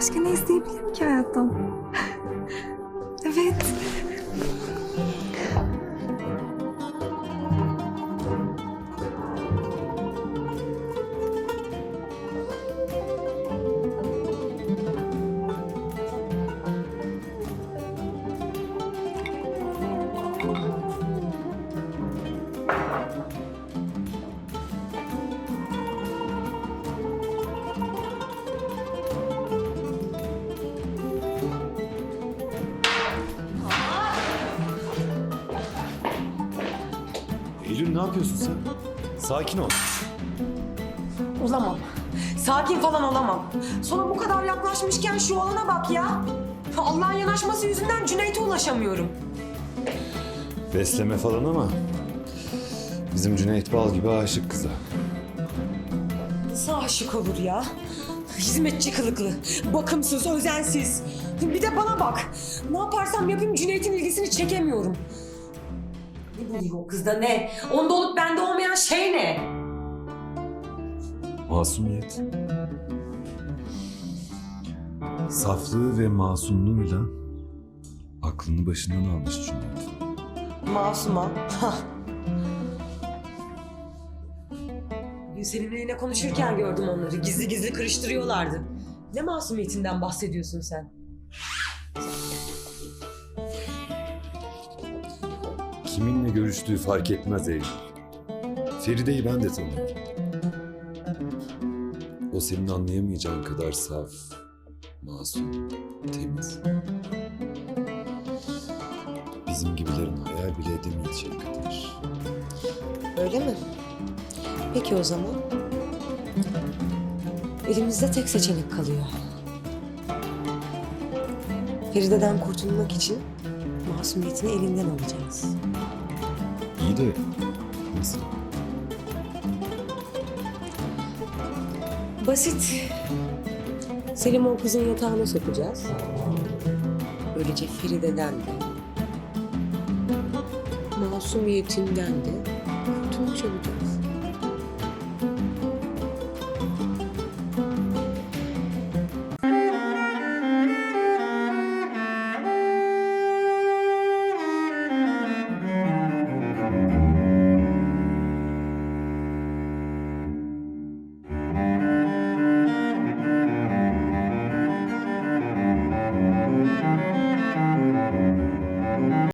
Başka ne isteyebilirim ki hayattan? Eylül ne yapıyorsun sen? Sakin ol. Olamam. Sakin falan olamam. Sonra bu kadar yaklaşmışken şu alana bak ya. Allah'ın yanaşması yüzünden Cüneyt'e ulaşamıyorum. Besleme falan ama bizim Cüneyt Bal gibi aşık kıza. Nasıl aşık olur ya? Hizmetçi kılıklı, bakımsız, özensiz. Bir de bana bak. Ne yaparsam yapayım Cüneyt'in ilgisini çekemiyorum. Ne buluyor o kızda ne? Onda olup bende olmayan şey ne? Masumiyet. Saflığı ve masumluğuyla aklını başından almış Cüneyt. Masuma. Seninle yine konuşurken gördüm onları. Gizli gizli kırıştırıyorlardı. Ne masumiyetinden bahsediyorsun sen? Kiminle görüştüğü fark etmez Eylül. Feride'yi ben de tanıyorum. O senin anlayamayacağın kadar saf, masum, temiz. Bizim gibilerin hayal bile edemeyeceği kadar. Öyle mi? Peki o zaman. Elimizde tek seçenek kalıyor. Feride'den kurtulmak için masumiyetini elinden alacağız. İyi de nasıl? Basit. Selim'i o kızın yatağına sokacağız. Böylece Feride'den de, masumiyetinden de kurtulmuş olacağız.